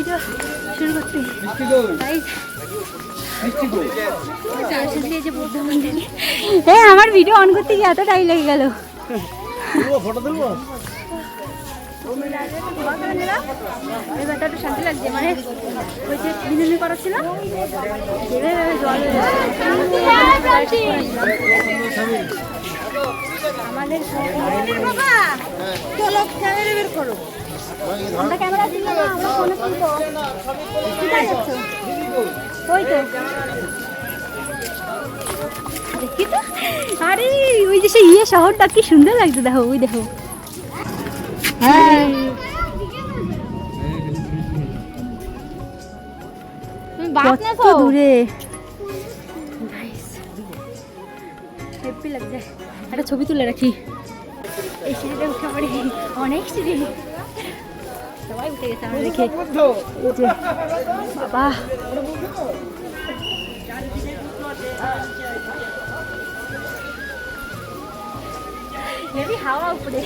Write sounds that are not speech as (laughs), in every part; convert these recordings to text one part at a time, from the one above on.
Video শুরু করতে তাই? আসলে এই যে বুদ্ধ মন্দির। (laughs) হ্যাঁ আমার ভিডিও অন করতে গিয়ে এত টাইম লেগে গেল। একটু শান্তি লাগছে মানে ওই যে বিনুনি করা ছিল আমাদের চলো ক্যামেরা বের করো। আমরা ক্যামেরা না আমরা ফোনে তুলবো। কোথায় যাচ্ছ ওই তো। দেখি তো। আরে ওই যে সেই ইয়ে শহরটা কি সুন্দর লাগছে দেখো ওই দেখো। হ্যাঁ কত দূরে। হ্যাপি লাগছে। একটা ছবি তুলে রাখি। এই উঠে পড়ে। অনেক সিঁড়ি। সবাই উঠে গেছে আমরা দেখে এই যে, বাবা হেভি হাওয়া উপরে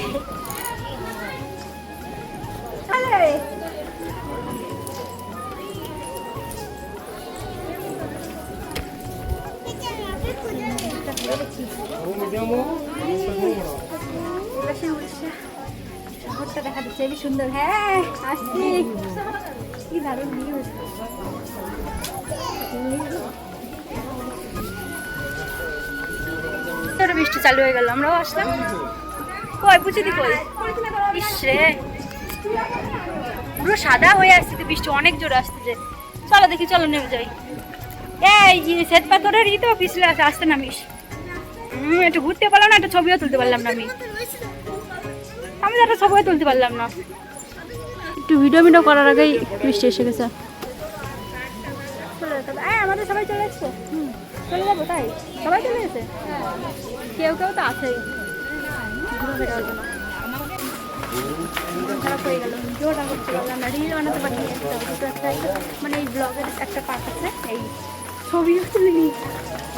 আরে উড়িষ্যা, শহরটা দেখা যাচ্ছে কি সুন্দর হ্যাঁ আসছি। কি দারুণ নিউজ বৃষ্টি চালু হয়ে গেল, আমরাও আসলাম। কই পুচি দি কই? ইস রে। পুরো সাদা হয়ে আসছে তো বৃষ্টি, অনেক জোরে আসতেছে চলো দেখি, চলো নেমে যাই। এই শ্বেত পাথরের ই তো পিছলে আসতে নামিস। একটু ঘুরতে পারলাম না, একটা ছবিও তুলতে পারলাম না আমি। আমি তো একটা ছবিও তুলতে পারলাম না। একটু ভিডিও ভিডিও করার আগেই বৃষ্টি এসে গেছে। আমাদের সবাই চলে এসছে? চলে যাব তাই? সবাই চলে গেছে কেউ কেউ তো আছেই। ঘুরে বেড়ার জন্য। খারাপ হয়ে গেল। ভিডিওটা করতে পারলাম না রিল বানাতে পারিনি দুটো একটা মানে এই ব্লগের একটা পার্ট আছে। এই ছবিও তুলিনি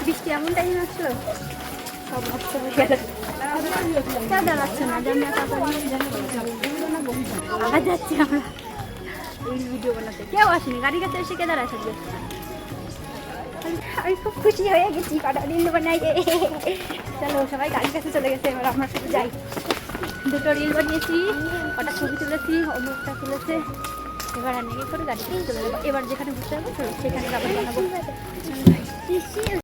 বৃষ্টি এমন টাইম আসলো। সব নষ্ট হয়ে গেল। ভিডিও বানাতে কেউ আসেনি গাড়ির কাছে কে দাঁড়ায় থাকবে আমি খুব খুশি হয়ে গেছি কটা রিল বানাই চলো সবাই গাড়ির কাছে চলে গেছে এবার আমরা শুধু যাই দুটো রিল বানিয়েছি কটা ছবি তুলেছি অমুকটা তুলেছে এবার আর করে গাড়ি চলে যাব। এবার যেখানে ঘুরতে যাব সেখানে আবার বানাবো।